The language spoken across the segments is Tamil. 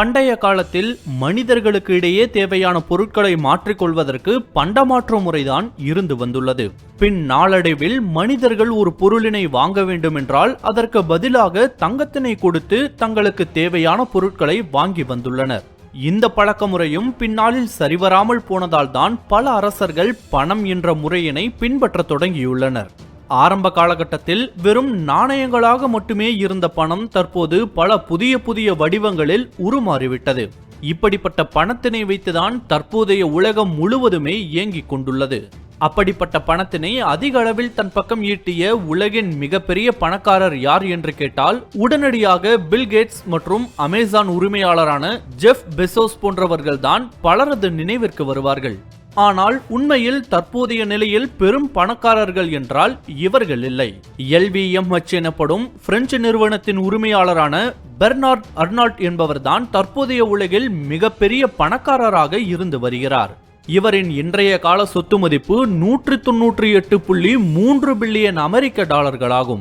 பண்டைய காலத்தில் மனிதர்களுக்கு இடையே தேவையான பொருட்களை மாற்றிக்கொள்வதற்கு பண்டமாற்று முறைதான் இருந்து வந்துள்ளது. பின் நாளடைவில் மனிதர்கள் ஒரு பொருளினை வாங்க வேண்டுமென்றால் அதற்கு பதிலாக தங்கத்தினை கொடுத்து தங்களுக்கு தேவையான பொருட்களை வாங்கி வந்துள்ளனர். இந்த பழக்க முறையும் பின்னாளில் சரிவராமல் போனதால்தான் பல அரசர்கள் பணம் என்ற முறையினை பின்பற்றத் தொடங்கியுள்ளனர். ஆரம்ப காலகட்டத்தில் வெறும் நாணயங்களாக மட்டுமே இருந்த பணம் தற்போது பல புதிய புதிய வடிவங்களில் உருமாறிவிட்டது. இப்படிப்பட்ட பணத்தினை வைத்துதான் தற்போதைய உலகம் முழுவதுமே இயங்கிக் கொண்டுள்ளது. அப்படிப்பட்ட பணத்தினை அதிக அளவில் தன் பக்கம் ஈட்டிய உலகின் மிகப்பெரிய பணக்காரர் யார் என்று கேட்டால் உடனடியாக பில் கேட்ஸ் மற்றும் அமேசான் உரிமையாளரான ஜெஃப் பெசோஸ் போன்றவர்கள்தான் பலரது நினைவிற்கு வருவார்கள். ஆனால் உண்மையில் தற்போதைய நிலையில் பெரும் பணக்காரர்கள் என்றால் இவர்கள் இல்லை. எல்விஎம்ஹெச் எனப்படும் பிரெஞ்சு நிறுவனத்தின் உரிமையாளரான பெர்னார்ட் அர்னால்ட் என்பவர்தான் தற்போதைய உலகில் மிகப்பெரிய பணக்காரராக இருந்து வருகிறார். இவரின் இன்றைய கால சொத்து மதிப்பு நூற்றி தொன்னூற்றி எட்டு புள்ளி மூன்று பில்லியன் அமெரிக்க டாலர்களாகும்.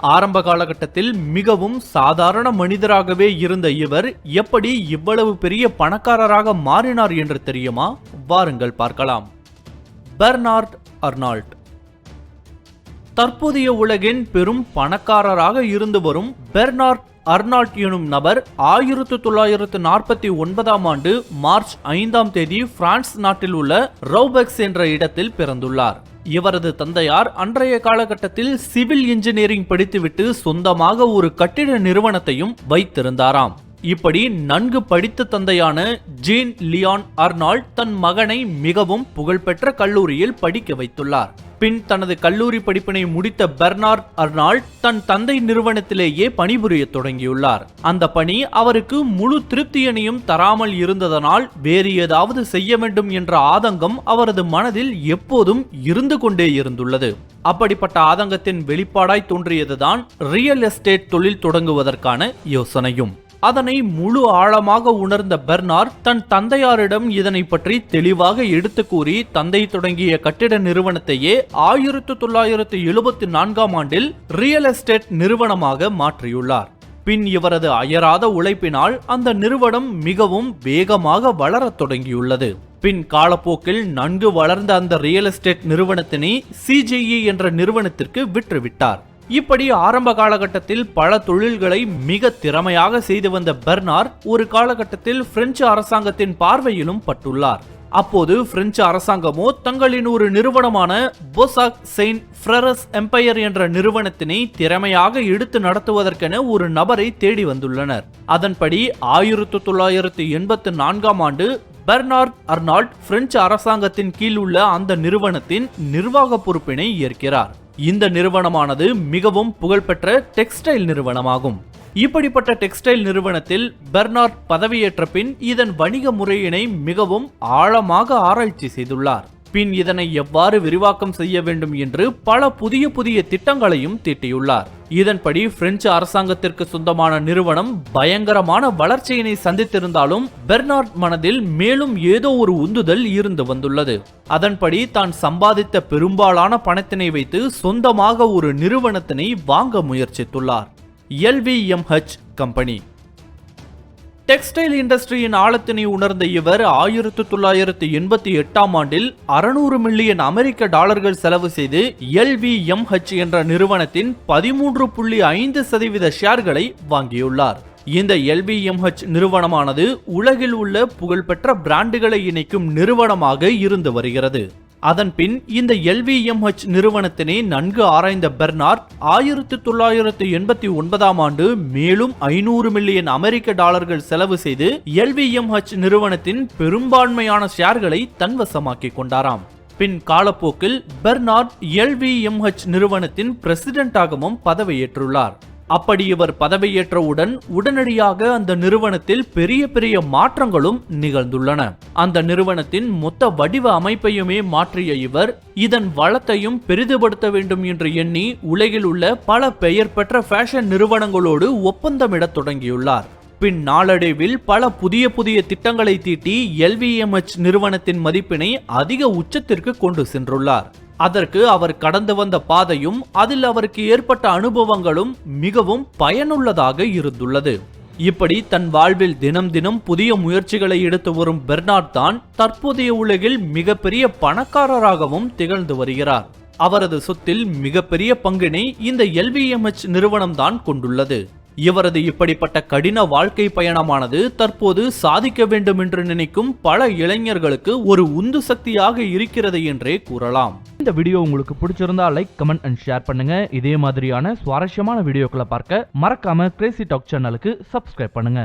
ஆரம்ப காலகட்டத்தில் மிகவும் சாதாரண மனிதராகவே இருந்த இவர் எப்படி இவ்வளவு பெரிய பணக்காரராக மாறினார் என்று தெரியுமா? வாருங்கள் பார்க்கலாம். Bernard Arnault. தற்போதைய உலகின் பெரும் பணக்காரராக இருந்து வரும் பெர்னார்ட் அர்னால்ட் எனும் நபர் ஆயிரத்து தொள்ளாயிரத்து நாற்பத்தி ஒன்பதாம் ஆண்டு மார்ச் ஐந்தாம் தேதி பிரான்ஸ் நாட்டில் உள்ள ரவுபெக்ஸ் என்ற இடத்தில் பிறந்துள்ளார். இவரது தந்தையார் அன்றைய காலகட்டத்தில் சிவில் இன்ஜினியரிங் படித்துவிட்டு சொந்தமாக ஒரு கட்டிட நிறுவனத்தையும் வைத்திருந்தாராம். இப்படி நன்கு படித்த தந்தையான ஜீன் லியான் அர்னால்ட் தன் மகனை மிகவும் புகழ்பெற்ற கல்லூரியில் படிக்க வைத்துள்ளார். பின் தனது கல்லூரி படிப்பினை முடித்த பெர்னார்ட் அர்னால்ட் தன் தந்தை நிறுவனத்திலேயே பணிபுரிய தொடங்கியுள்ளார். அந்த பணி அவருக்கு முழு திருப்தியனையும் தராமல் இருந்ததனால் வேறு ஏதாவது செய்ய வேண்டும் என்ற ஆதங்கம் அவரது மனதில் எப்போதும் இருந்து கொண்டே இருந்துள்ளது. அப்படிப்பட்ட ஆதங்கத்தின் வெளிப்பாடாய் தோன்றியதுதான் ரியல் எஸ்டேட் தொழில் தொடங்குவதற்கான யோசனையும். அதனை முழு ஆழமாக உணர்ந்த பெர்னார் தன் தந்தையாரிடம் இதனை பற்றி தெளிவாக எடுத்து கூறி தந்தை தொடங்கிய கட்டிட நிறுவனத்தையே ஆயிரத்து தொள்ளாயிரத்து எழுபத்தி நான்காம் ஆண்டில் ரியல் எஸ்டேட் நிறுவனமாக மாற்றியுள்ளார். பின் இவரது அயராத உழைப்பினால் அந்த நிறுவனம் மிகவும் வேகமாக வளரத் தொடங்கியுள்ளது. பின் காலப்போக்கில் நன்கு வளர்ந்த அந்த ரியல் எஸ்டேட் நிறுவனத்தினை சிஜிஇ என்ற நிறுவனத்திற்கு விற்றுவிட்டார். இப்படி ஆரம்ப காலகட்டத்தில் பல தொழில்களை மிக திறமையாக செய்து வந்த பெர்னார் ஒரு காலகட்டத்தில் பிரெஞ்சு அரசாங்கத்தின் பார்வையிலும் பட்டுள்ளார். அப்போது பிரெஞ்சு அரசாங்கமோ தங்களின் ஒரு நிறுவனமான போசாக் செயின்ட் ஃப்ரரஸ் எம்பையர் என்ற நிறுவனத்தினை திறமையாக எடுத்து நடத்துவதற்கென ஒரு நபரை தேடி வந்துள்ளனர். அதன்படி ஆயிரத்து தொள்ளாயிரத்து எண்பத்து நான்காம் ஆண்டு பெர்னார்ட் அர்னால்ட் பிரெஞ்சு அரசாங்கத்தின் கீழ் உள்ள அந்த நிறுவனத்தின் நிர்வாக பொறுப்பினை ஏற்கிறார். இந்த நிறுவனமானது மிகவும் புகழ்பெற்ற டெக்ஸ்டைல் நிறுவனமாகும். இப்படிப்பட்ட டெக்ஸ்டைல் நிறுவனத்தில் பெர்னார்ட் பதவியேற்ற பின் இதன் வணிக முறையினை மிகவும் ஆழமாக ஆராய்ச்சி செய்துள்ளார். பின் இதனை எவ்வாறு விரிவாக்கம் செய்ய வேண்டும் என்று பல புதிய புதிய திட்டங்களையும் தீட்டியுள்ளார். இதன்படி பிரெஞ்சு அரசாங்கத்திற்கு சொந்தமான நிறுவனம் பயங்கரமான வளர்ச்சியினை சந்தித்திருந்தாலும் பெர்னார்ட் மனதில் மேலும் ஏதோ ஒரு உந்துதல் இருந்து வந்துள்ளது. அதன்படி தான் சம்பாதித்த பெரும்பாலான பணத்தினை வைத்து சொந்தமாக ஒரு நிறுவனத்தினை வாங்க முயற்சித்துள்ளார். LVMH company. டெக்ஸ்டைல் இண்டஸ்ட்ரியின் ஆழத்தினை உணர்ந்த இவர் ஆயிரத்து தொள்ளாயிரத்து எண்பத்தி எட்டாம் ஆண்டில் அறுநூறு மில்லியன் அமெரிக்க டாலர்கள் செலவு செய்து எல்விஎம்ஹெச் என்ற நிறுவனத்தின் பதிமூன்று புள்ளி ஐந்து சதவீத ஷேர்களை வாங்கியுள்ளார். இந்த எல்விஎம்ஹெச் நிறுவனமானது உலகில் உள்ள புகழ்பெற்ற பிராண்டுகளை இணைக்கும் நிறுவனமாக இருந்து வருகிறது. அதன்பின் இந்த எல்விஎம்ஹெச் நிறுவனத்தினை நன்கு ஆராய்ந்த பெர்னார்ட் ஆயிரத்து தொள்ளாயிரத்து எண்பத்தி ஒன்பதாம் ஆண்டு மேலும் ஐநூறு மில்லியன் அமெரிக்க டாலர்கள் செலவு செய்து எல்விஎம்ஹெச் நிறுவனத்தின் பெரும்பான்மையான ஷேர்களை தன்வசமாக்கிக் கொண்டாராம். பின் காலப்போக்கில் பெர்னார்ட் எல்விஎம்ஹெச் நிறுவனத்தின் பிரசிடென்டாகவும் பதவியேற்றுள்ளார். அப்படி இவர் பதவியேற்றவுடன் உடனடியாக அந்த நிறுவனத்தில் பெரிய பெரிய மாற்றங்களும் நிகழ்ந்துள்ளன. அந்த நிறுவனத்தின் மொத்த வடிவ அமைப்பையுமே மாற்றிய இவர் இதன் வளத்தையும் பெரிதுபடுத்த வேண்டும் என்று எண்ணி உலகில் உள்ள பல பெயர் பெற்ற ஃபேஷன் நிறுவனங்களோடு ஒப்பந்தமிடத் தொடங்கியுள்ளார். பின் நாளடைவில் பல புதிய புதிய திட்டங்களை தீட்டி எல்விஎம்ஹெச் நிறுவனத்தின் மதிப்பினை அதிக உச்சத்திற்கு கொண்டு சென்றுள்ளார். அதற்கு அவர் கடந்து வந்த பாதையும் அதில் அவருக்கு ஏற்பட்ட அனுபவங்களும் மிகவும் பயனுள்ளதாக இருந்துள்ளது. இப்படி தன் வாழ்வில் தினம் தினம் புதிய முயற்சிகளை எடுத்து வரும் பெர்னார்ட் தான் தற்போதைய உலகில் மிகப்பெரிய பணக்காரராகவும் திகழ்ந்து வருகிறார். அவரது சொத்தில் மிகப்பெரிய பங்கினை இந்த எல்விஎம்எச் நிறுவனம் தான் கொண்டுள்ளது. இவரது இப்படிப்பட்ட கடின வாழ்க்கை பயணமானது தற்போது சாதிக்க வேண்டும் என்று நினைக்கும் பல இளைஞர்களுக்கு ஒரு உந்து சக்தியாக இருக்கிறது என்றே கூறலாம். இந்த வீடியோ உங்களுக்கு பிடிச்சிருந்தா லைக் கமெண்ட் அண்ட் ஷேர் பண்ணுங்க. இதே மாதிரியான சுவாரஸ்யமான வீடியோக்களை பார்க்க மறக்காம கிரேசி டாக் சேனலுக்கு சப்ஸ்கிரைப் பண்ணுங்க.